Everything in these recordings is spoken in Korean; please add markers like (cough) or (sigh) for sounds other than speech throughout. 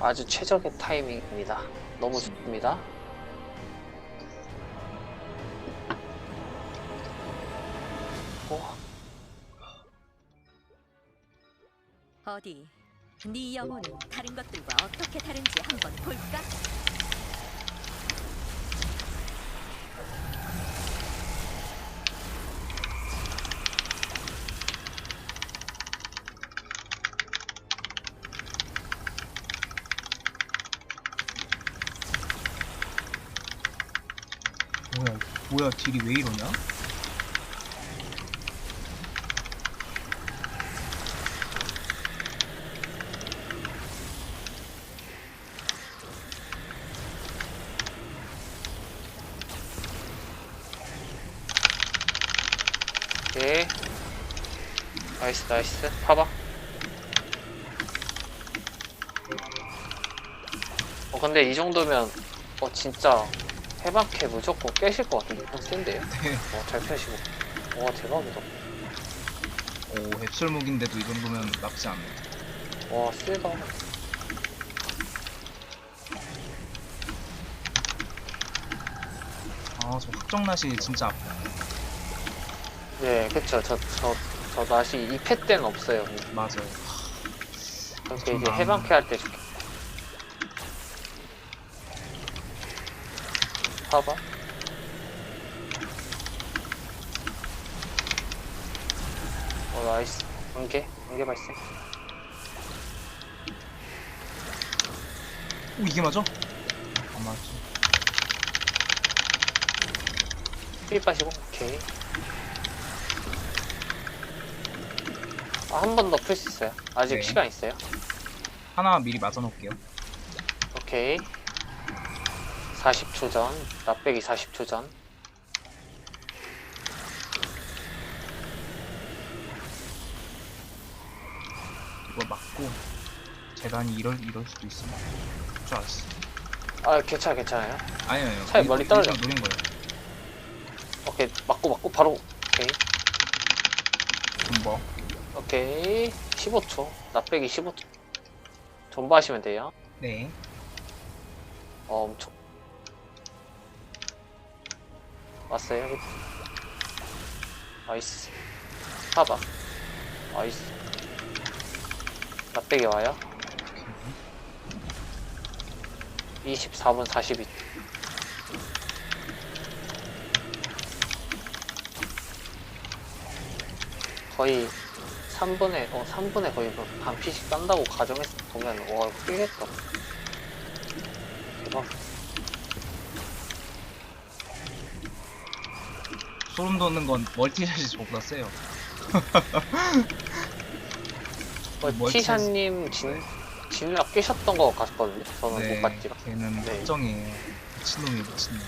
아주 최적의 타이밍입니다. 너무 좋습니다. 오, 어디 네 영혼은 다른 것들과 어떻게 다른지 한번 볼까? 뭐야 딜이 왜 이러냐? 오케이. 나이스, 나이스. 봐봐. 어, 근데 이 정도면, 어, 진짜, 해방캐 무조건 깨실 것 같은데. 좀 센데요? 네. 어, 잘 펴시고. 와, 대박이다. 오 앱설목인데도 이 정도면 나쁘지 않네 와, 세다. 아저 확정낫이 진짜 아파 네, 그쵸. 저, 저, 저 낫이 2패 때는 없어요. 맞아요 그렇게 이제 좀 해방캐 할때 좋겠 봐봐. 어, 나이스. 안개, 안개 발생. 오 이게 맞아? 안 맞지 삐 빠시고, 오케이. 아, 한 번 더 풀 수 있어요. 아직 네. 시간 있어요. 하나 미리 맞아 놓을게요 오케이. 40초 전, 납배기 40초 전. 이거 맞고 재단이 이럴 이럴 수도 있어 줄 알았어 아, 괜찮아, 괜찮아요. 아니요 차라리 일- 멀리 떨어져. 노린 거예요 오케이, 맞고, 맞고, 바로. 오케이. 존버 오케이 15초 납배기 15초 존버하시면 돼요 네 어 엄청 왔어요. 나이스. 사봐. 나이스. 납배기 와요. 24분 42 거의 3분에 어 3분에 거의 뭐 반 피씩 딴다고 가정했 보면 와 깨겠다 대박 소름 돋는 건 멀티샷이 저보다 세요. (laughs) 어, 멀티 티샤님 진 진락 깨셨던 거 같거든요. 저는 네못 봤지만. 걔는 네. 확정이에요. 미친놈이 미친놈.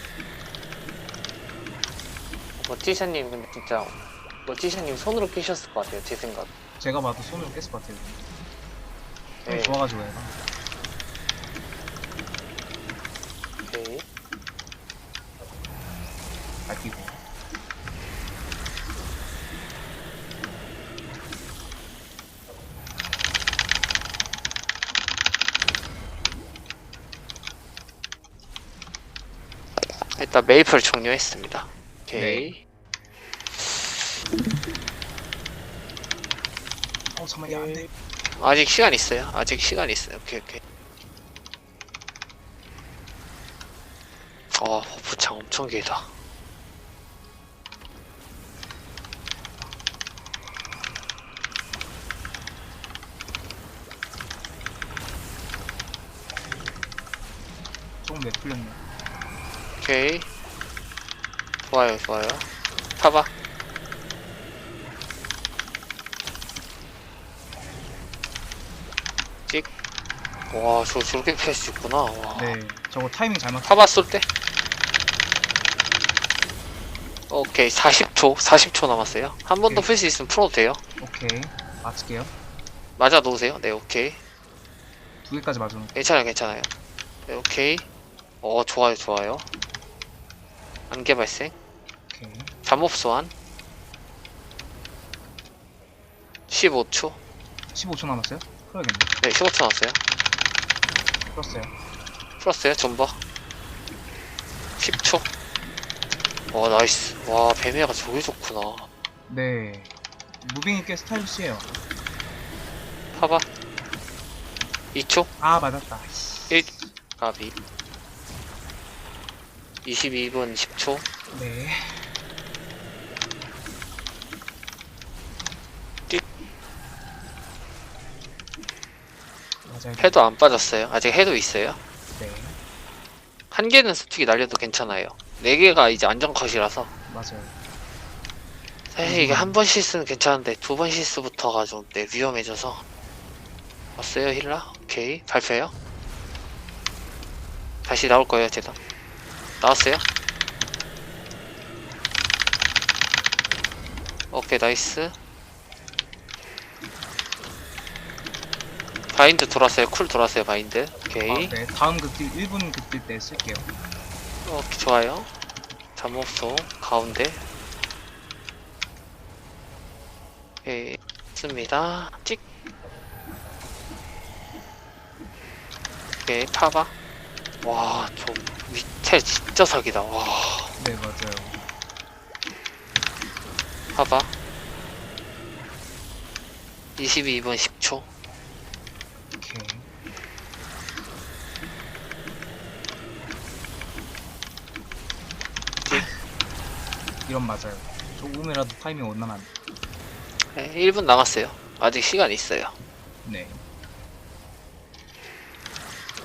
뭐 티샤님 근데 진짜 뭐 티샤님 손으로 깨셨을 것 같아요 제 생각. 제가 봐도 손으로 깼을 것 같아요. 네. 좋아가지고 얘가 오케이 밝히고 일단 메이플 종료했습니다. 오케이. 어 잠깐만 야 안돼. 아직 시간 있어요? 아직 시간 있어요. 오케이 오케이. 어 부창 엄청 길다. 조금 왜 풀렸네 오케이. 좋아요 좋아요. 타봐. 찍와 저 저렇게 펼수 있구나. 와. 네 저거 타이밍 잘 맞. 타봐 쏠때. 오케이 40초 40초 남았어요. 한 번 더. 풀 수 있으면 풀어도 돼요. 오케이. 맞을게요. 맞아 놓으세요. 네 오케이. 두 개까지 맞으면. 괜찮아요 괜찮아요. 네 오케이. 어 좋아요 좋아요 안개 발생. 오케이. 잠업 소환. 15초. 15초 남았어요? 풀어야겠네. 네 15초 남았어요. 풀었어요. 풀었어요 존버 10초. 와 나이스. 와 뱀이야가 저게 좋구나. 네. 무빙이 꽤 스타일리시해요. 봐봐. 2초. 아, 맞았다. 1 가비 22분 10초 네. 띡. 맞아요. 해도 안 빠졌어요 아직 해도 있어요 네. 한 개는 솔직히 날려도 괜찮아요 네 개가 이제 안정컷이라서 맞아요. 사실 이게 한 번 실수는 괜찮은데 두 번 실수부터가 좀 네, 위험해져서 왔어요 힐라? 오케이 발표해요 다시 나올 거예요 제가 나왔어요? 오케이 나이스. 바인드 돌았어요. 쿨 돌았어요 바인드. 오케이. 아, 네. 다음 극딜 1분 극딜 때 쓸게요. 오케이 좋아요. 잠없소 가운데. 오케이 씁니다. 찍. 오케이 파봐 와저 밑에 진짜 사기다 와 네, 맞아요. 파봐 22분 10초 오케이. 이런 맞아요. 조금이라도 타이밍 돼. 네, 1분 남았어요 아직 시간 있어요 네.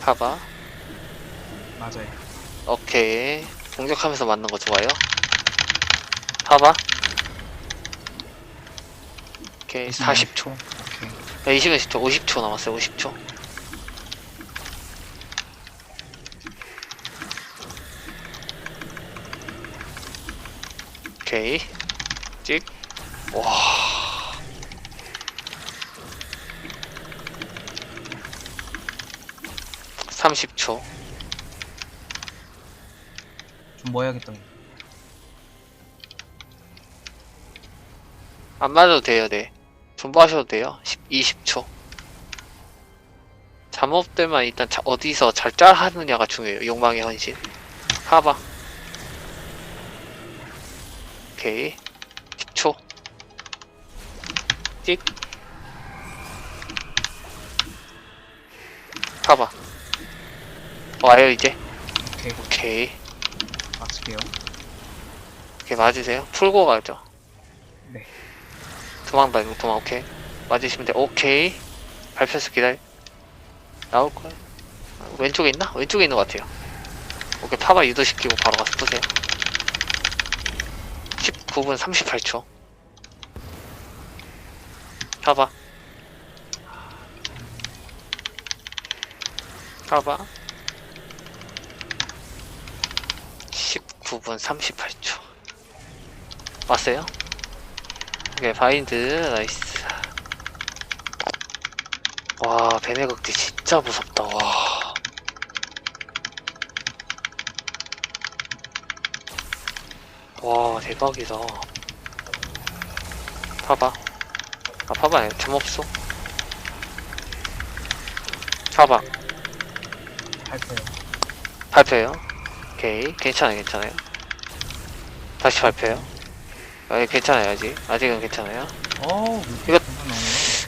파봐 맞아요. 오케이. 공격하면서 맞는 거 좋아요? 파봐. 오케이 40초. 오케이. 20분 10초 50초 남았어요 50초. 오케이. 찍와. 30초. 좀 뭐 해야겠다. 안 맞아도 돼요, 네. 존버하셔도 돼요. 10, 20초. 잠업 때만 일단 자- 어디서 잘 짤하느냐가 중요해요. 욕망의 헌신. 하바. 오케이. 10초. 찍. 하바. 와요, 이제. 오케이. 오케이. 맞을게요. 오케이, 맞으세요. 풀고 가죠. 네. 도망 말고 도망 오케이 맞으시면 돼 오케이 발표해서 기다려 나올 거야 아, 왼쪽에 있나? 왼쪽에 있는 것 같아요 오케이 파바 유도시키고 바로 가서 푸세요 19분 38초 파바 파바 19분 38초 왔어요? 오케이 바인드 나이스 와 극딜 진짜 무섭다 와 와, 대박이다. 파봐. 아, 파봐. 아니야. 잠없어. 파봐. 발표요. 발표해요. 오케이. 괜찮아요, 괜찮아요. 다시 발표해요. 아, 예, 괜찮아요, 아직. 아직은 괜찮아요. 어우, 이거-.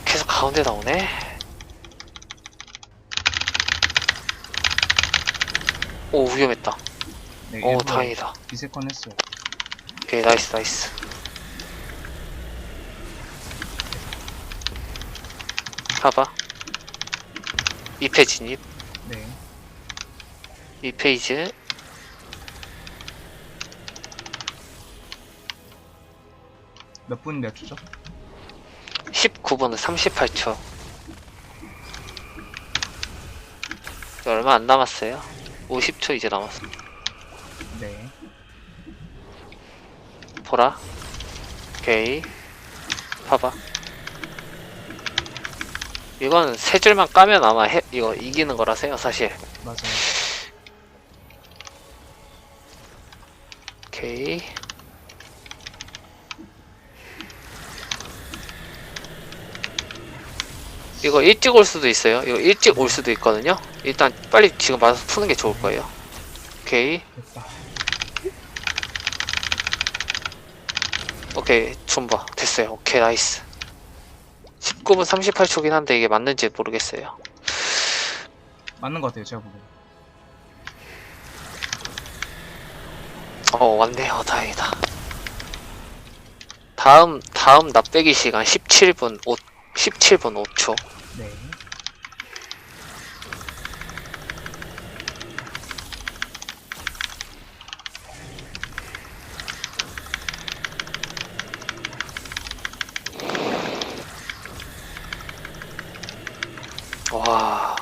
계속 가운데 나오네. 오, 위험했다. 네, 오, 일부러 다행이다. 리세컨 했어요. 오케이, 나이스, 나이스. 봐봐. 2패 진입. 네. 2페이지. 몇 분 몇 초죠? 19분 38초. 얼마 안 남았어요. 50초 이제 남았어. 네. 보라. 오케이. 봐봐. 이건 세 줄만 까면 아마 해, 이거 이기는 거라서요, 사실. 맞아요. 오케이. 이거 일찍 올 수도 있어요. 이거 일찍 올 수도 있거든요. 일단 빨리 지금 맞아서 푸는 게 좋을 거예요. 오케이. 오케이. 존버. 됐어요. 오케이. 나이스. 19분 38초긴 한데 이게 맞는지 모르겠어요. 맞는 것 같아요, 제가 보기엔. 어, 왔네요. 다행이다. 다음, 다음 납배기 시간 17분 5, 17분 5초. 네. 와.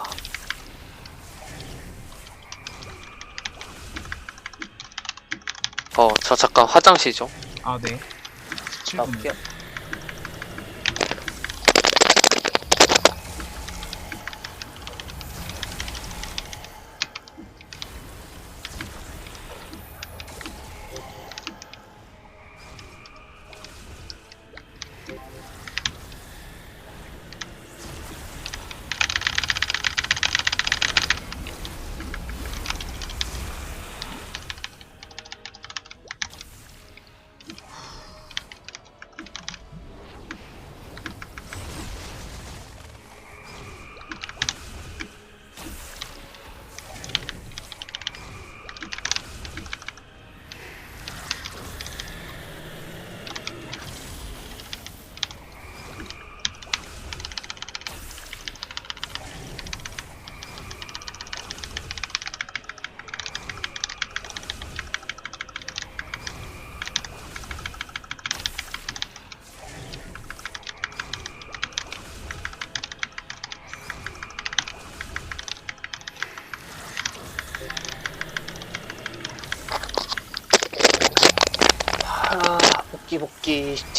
어, 저 잠깐 화장실 좀. 아, 네. 17분. 나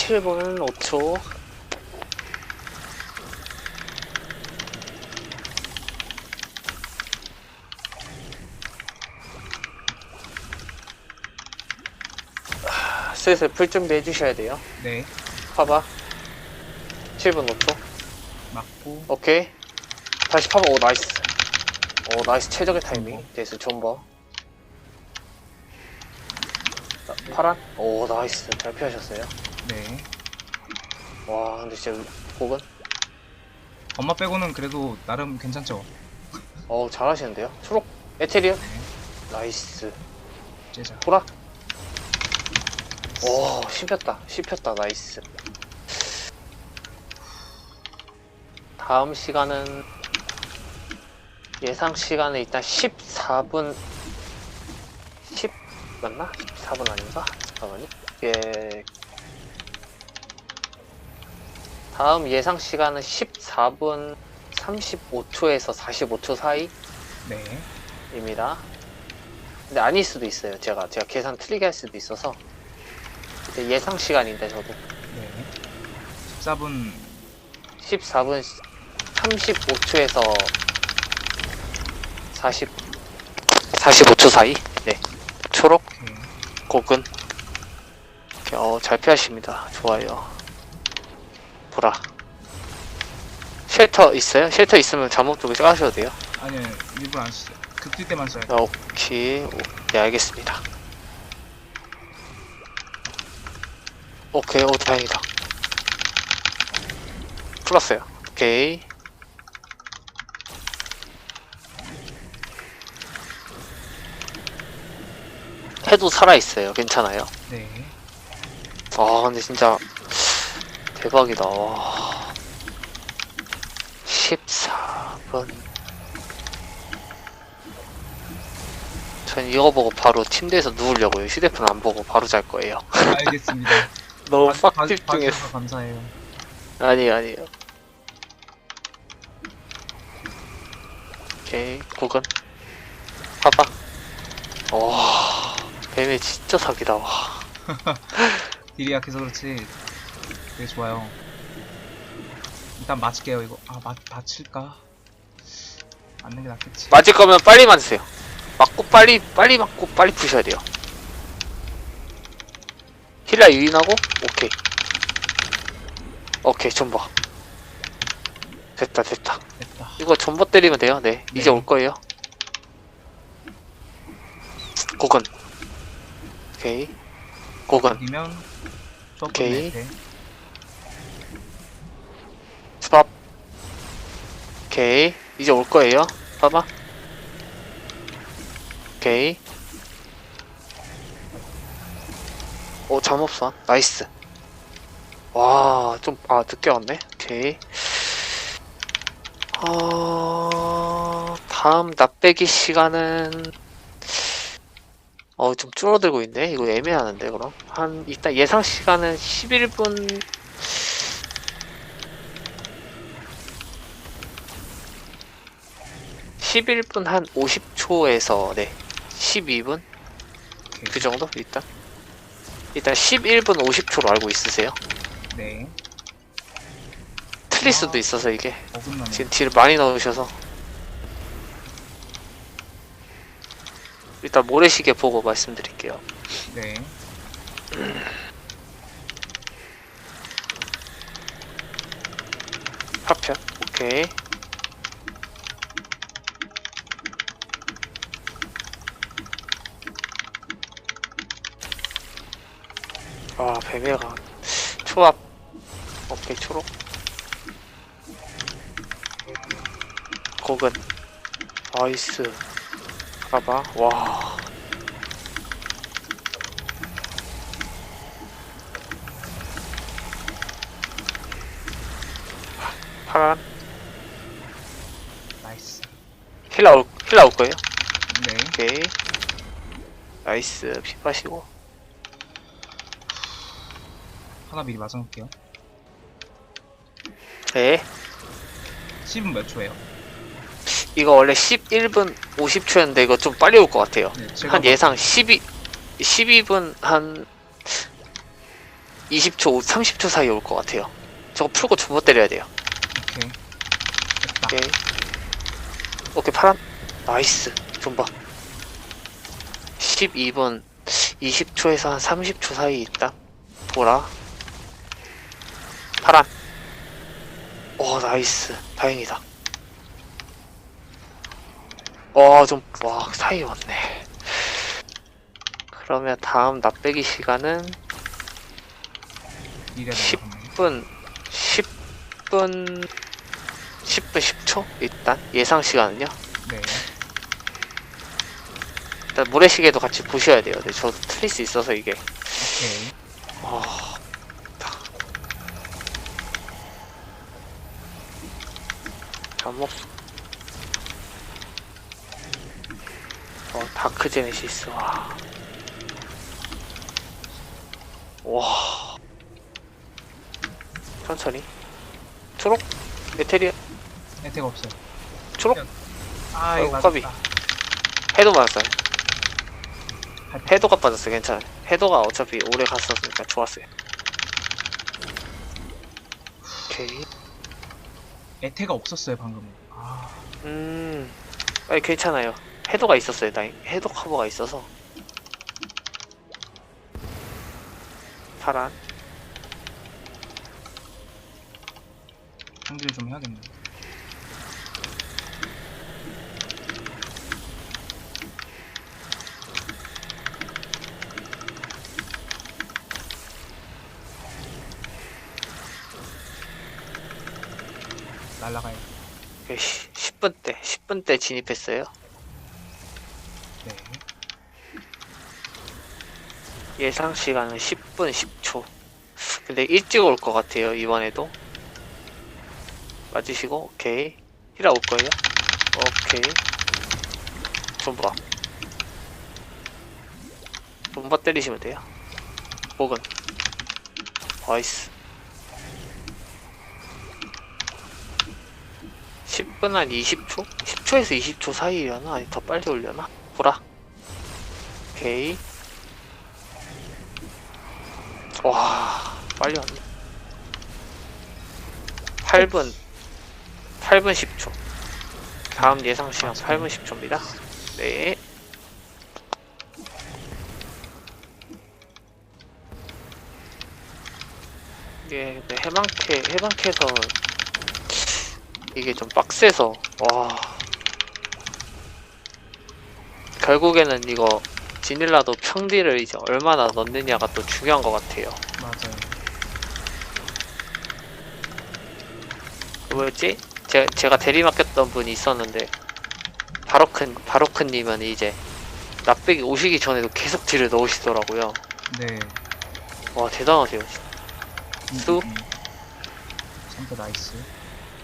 7분 5초. 슬슬 풀 준비해 주셔야 돼요. 네. 파봐. 7분 5초. 맞고. 오케이. 다시 파봐. 오 나이스. 오 나이스. 최적의 타이밍. 데스 존버 파란. 오 나이스. 잘 피하셨어요. 네. 와, 근데 진짜 혹은 엄마 빼고는 그래도 나름 괜찮죠? 어 잘하시는데요. 초록 에테리얼. 나이스. 제자. 보라. 오, 씹혔다. 씹혔다. 나이스. 다음 시간은 예상 시간은 일단 14분 10 맞나? 14분 아닌가? 잠깐만요. 예. 다음 예상 시간은 14분 35초에서 45초 사이 네. 입니다. 근데 아닐 수도 있어요. 제가 제가 계산 틀리게 할 수도 있어서 이제 예상 시간인데 저도 네. 14분 14분 35초에서 40 45초 사이. 네. 초록. 고근. 이렇게 어, 잘 피하십니다. 좋아요. 보라. 쉘터 있어요? 쉘터 있으면 잠옷 쪽에 까셔도 돼요. 아니요, 일부러 안 쓰. 급뛸 때만 써요. 아, 오케이. 오, 네, 알겠습니다. 오케이, 오, 다행이다. 풀었어요. 오케이. 해도 살아있어요. 괜찮아요. 네. 아, 근데 진짜 대박이다. 와. 14분. 전 이거 보고 바로 침대에서 누우려고요. 휴대폰 안 보고 바로 잘 거예요. 알겠습니다. (laughs) 너무 봐- 빡 집중했어. 봐주셔서 감사해요. 아니에요, 아니에요. 오케이, 고근. 봐봐. 와, 뱀이 진짜 사기다, 와. (laughs) 딜이 약해서 그렇지. 되게 좋아요. 일단 맞을게요, 이거. 아, 맞, 맞힐까? 맞는 게 낫겠지. 맞을 거면 빨리 맞으세요. 맞고 빨리, 빨리 맞고 빨리 푸셔야 돼요. 힐라 유인하고, 오케이. 오케이, 좀 봐. 됐다 됐다 됐다. 이거 전보 때리면 돼요 네, 이제 네. 올 거예요 고근 오케이 아니면 수업 오케이. 네스 오케이. 이제 올 거예요. 봐봐. 오케이. 오 잠없어. 나이스. 와 좀 아 늦게 왔네. 오케이. 어 다음 납배기 시간은 어 좀 줄어들고 있네. 이거 애매하는데 그럼. 한 일단 예상 시간은 11분 11분 한 50초에서 네 12분 그 정도 일단 일단 11분 50초로 알고 있으세요? 네. 틀릴 아. 수도 있어서 이게 어긋나네. 지금 딜 많이 넣으셔서 일단 모래시계 보고 말씀드릴게요. 네. 파편 오케이 아 배매가 초합 오케이 초록 고근 나이스 가봐 와 파란 나이스. 힐라 올, 힐라 올 거예요? 네. 오케이. 나이스. 피 빠시고. 하나 미리 맞아놓을게요. 네. 10은 몇 초예요? 이거 원래 11분 50초였는데 이거 좀 빨리 올 것 같아요. 네, 제가 한 예상 12, 12분 한 20초, 30초 사이에 올것 같아요. 저거 풀고 주먹 때려야 돼요. 오케이. 됐다. 오케이. 오케이, 파란. 나이스. 좀 봐. 12분 20초에서 한 30초 사이 있다. 보라. 파란. 오, 나이스. 다행이다. 와, 좀, 와, 사이 왔네. 그러면 다음 납배기 시간은 이래 10분, 10분, 10분 10초? 일단, 예상 시간은요? 네. 일단 모래시계도 같이 보셔야 돼요. 네, 저도 틀릴 수 있어서 이게. 오케이. 아, 잠못. 어, 다크 제네시스. 와. 와. 천천히. 초록? 메테리아? 혜택 없어요. 초록? 아, 아이고, 이거. 맞았다. 해도 맞았어요. 할- 해도가 빠졌어요. 괜찮아요. 해도가 어차피 오래 갔었으니까 좋았어요. 오케이. 에테가 없었어요, 방금. 아, 음, 아니 괜찮아요. 해도가 있었어요. 다행. 해도 커버가 있어서. 파란. 상질 좀 해야겠네. 날라가요. 10분 때, 10분 때 진입했어요. 네. 예상 시간은 10분 10초. 근데 일찍 올 것 같아요. 이번에도. 맞으시고, 오케이. 히라 올 거예요. 오케이. 존버. 존버 때리시면 돼요. 목은. 나이스. 10분 한 20초? 10초에서 20초 사이려나? 아니 더 빨리 올려나? 보라. 오케이. 와, 빨리 왔네. 8분, 8분 10초. 다음 예상 시간 8분 10초입니다. 네. 예, 네, 해방캐, 해방캐에서 이게 좀 빡세서 와 결국에는 이거 지닐라도 평딜을 이제 얼마나 넣느냐가 또 중요한 것 같아요 맞아요. 그 뭐였지? 제, 제가 대리 맡겼던 분이 있었는데 바로큰 바로큰님은 이제 납백이 오시기 전에도 계속 딜을 넣으시더라고요 네. 와 대단하세요 음, 쑥. 음, 음. 선배 나이스.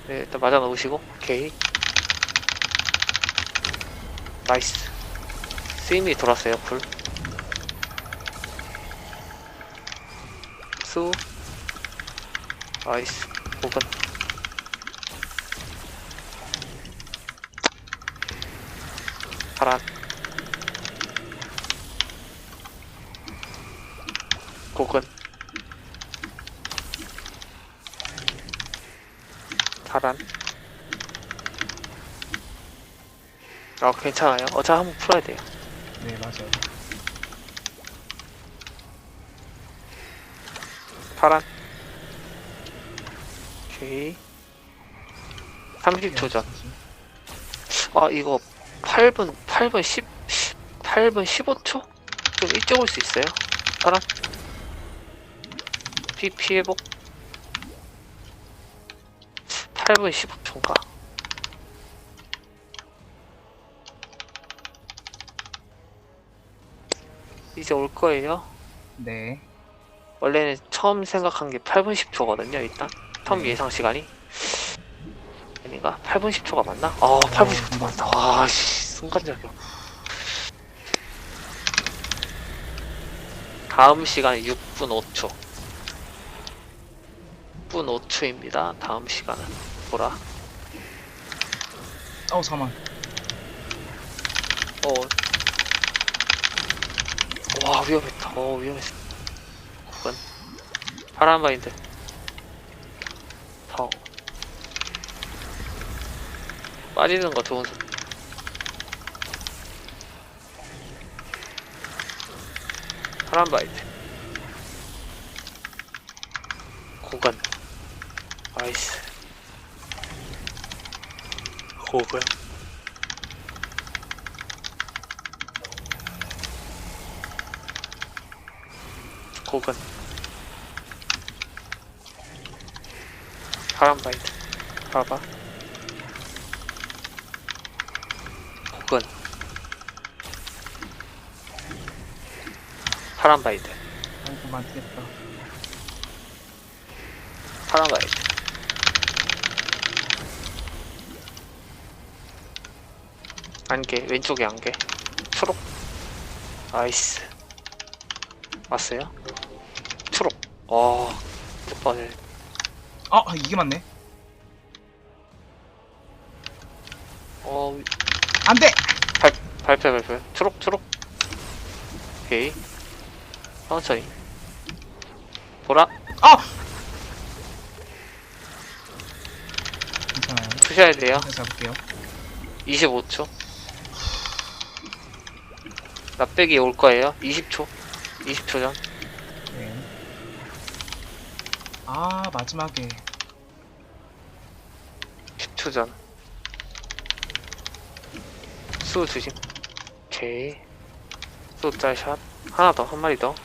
네, 일단 맞아 놓으시고 오케이. 나이스. 스임이 돌았어요 풀. 수. 나이스. 5분 파란 고근 파란 아 괜찮아요. 어차피 한번 풀어야 돼요. 네, 맞아요. 파란. 오케이. 30초 전. 아 이거 8분 8분 10 8분 15초? 좀 일찍 올 수 있어요? 파란. 피 피해복 8분 15초인가? 이제 올 거예요 네. 원래는 처음 생각한 게 8분 10초거든요 일단 처음 네. 예상 시간이 아닌가? 8분 10초가 맞나? 아 8분 10초 맞다 와 씨 순간적이야 다음 시간이 6분 5초 6분 5초입니다 다음 시간은 보라. 어우, 사망. 어. 와 위험했다. 어 위험했어. 그건 파란 마인드. 더 빠지는 거 좋은 소 파란 마인드. 고건. 나이스 고건 고건. 파란 바이트. 봐봐. 고건. 파란 바이트. 아이고, 많겠다. 파란 바이트 안개 왼쪽에 안개. 초록. 나이스. 왔어요? 초록. 와 뻔해 아, 아, 이게 맞네. 어 안 돼! 발표 발표. 초록 초록. 오케이. 천천히. 보라. 아! 괜찮아요. 푸셔야 돼요. 잡을게요. 25초 납백이 올 거예요. 20초. 20초 전. 네. 아, 마지막에. 10초 전. 수 조심. 오케이 수 짤샷. 하나 더 한 마리 더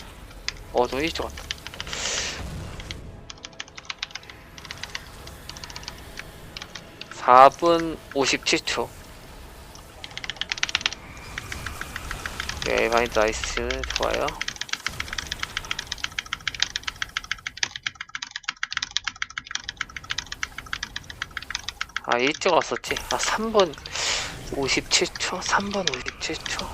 어 좀 일찍 왔다. 사분 57초 네 마인드 나이스 좋아요 아 일찍 왔었지 아 3분 57초? 3분 57초?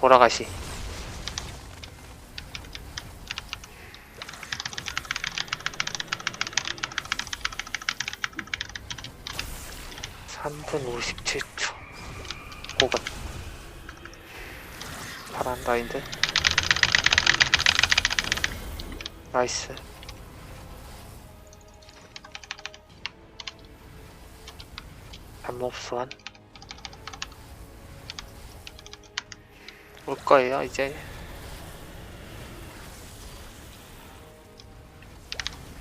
보라가시 삼분 57초. 고건 파란 바인드 나이스. 잠몹소환 올 거예요 이제.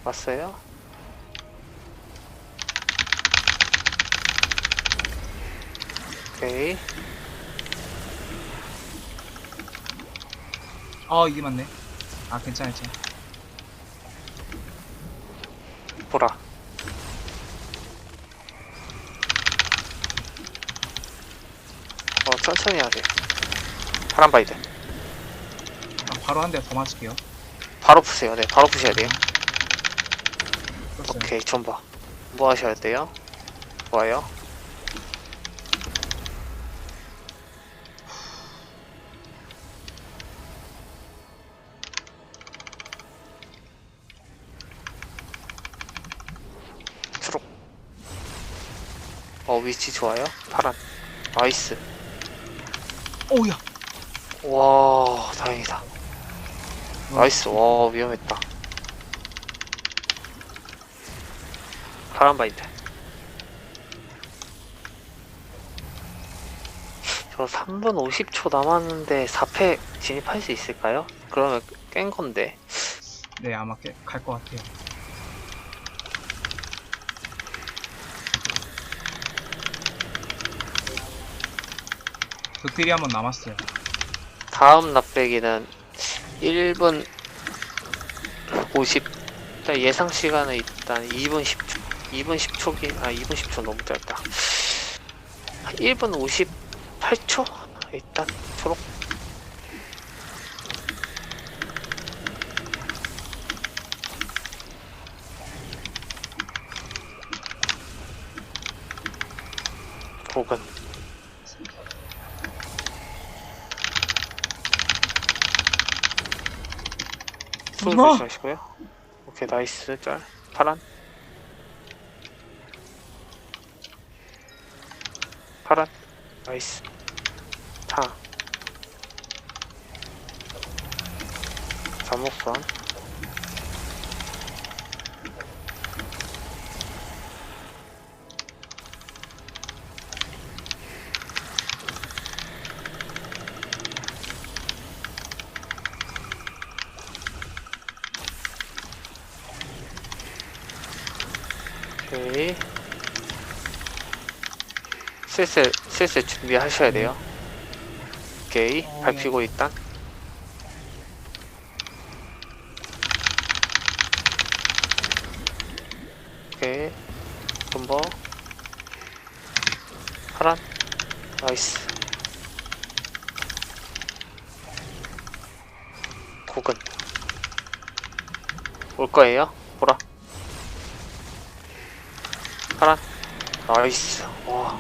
왔어요. 오케이. 아 이게 맞네 아 괜찮아 괜찮아 보라. 어, 천천히 해야 돼. 파란 바이드. 아, 바로 한 대 더 맞을게요 바로 푸세요. 네, 바로 푸셔야 돼요. 떴어요 오케이, 존버. 뭐 하셔야 돼요? 좋아요. 위치 좋아요. 파란. 나이스. 오우야 와, 다행이다. 나이스. 와, 위험했다. 파란 바이트. 저 3분 50초 남았는데 4패 진입할 수 있을까요? 그러면 깬 건데. 네 아마 갈 것 같아요 극딜이 한 번 남았어요 다음 납배기는 1분 50. 일단 예상 시간은 일단 2분 10초. 2분 10초기, 아, 2분 10초 너무 짧다. 1분 58초? 일단 초록. 복은 손 오지마! 조심하시고요. 오케이 나이스. 짤. 파란. 파란. 나이스. 타. 잠목선 오케이 슬슬 슬슬 준비하셔야 돼요. 오케이. 어. 밟히고 일단. 오케이. 존버. 파란. 나이스. 고근. 올 거예요? 보라. 파란. 나이스 와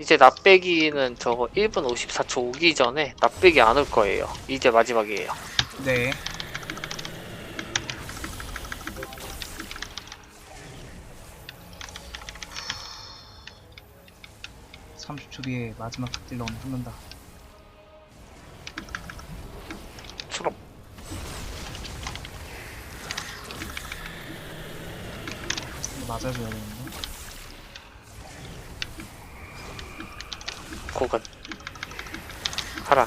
이제 납배기는 저거 1분 54초 오기 전에 납배기 안 올 거예요. 이제 마지막이에요. 네. 30초 뒤에 마지막 극딜 끝난다. 초록 이거 맞아줘야 되는데 고근 파란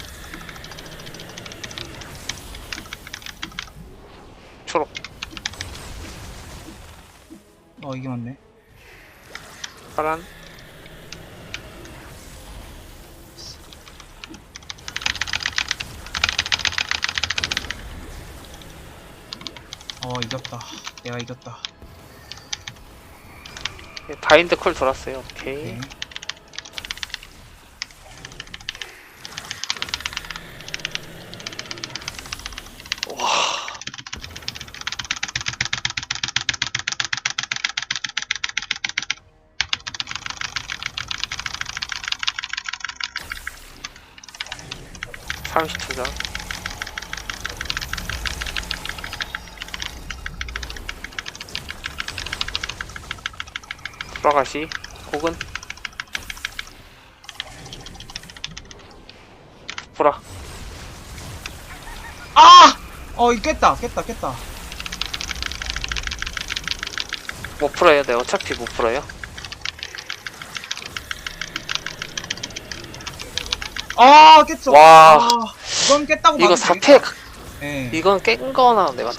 초록. 어 이게 맞네. 파란. 어 이겼다. 내가 이겼다. 예, 바인드 콜 돌았어요. 오케이. 네. 삼 30초 전 돌아가시 혹은 보라 아! 어 이거 깼다 깼다 깼다. 못 풀어요 네. 어차피 못 풀어요 아 깼어 와. 아, 이건 깼다고 이거 봐도 4패 되겠다. 예. 이건 깬 거나 네 맞죠?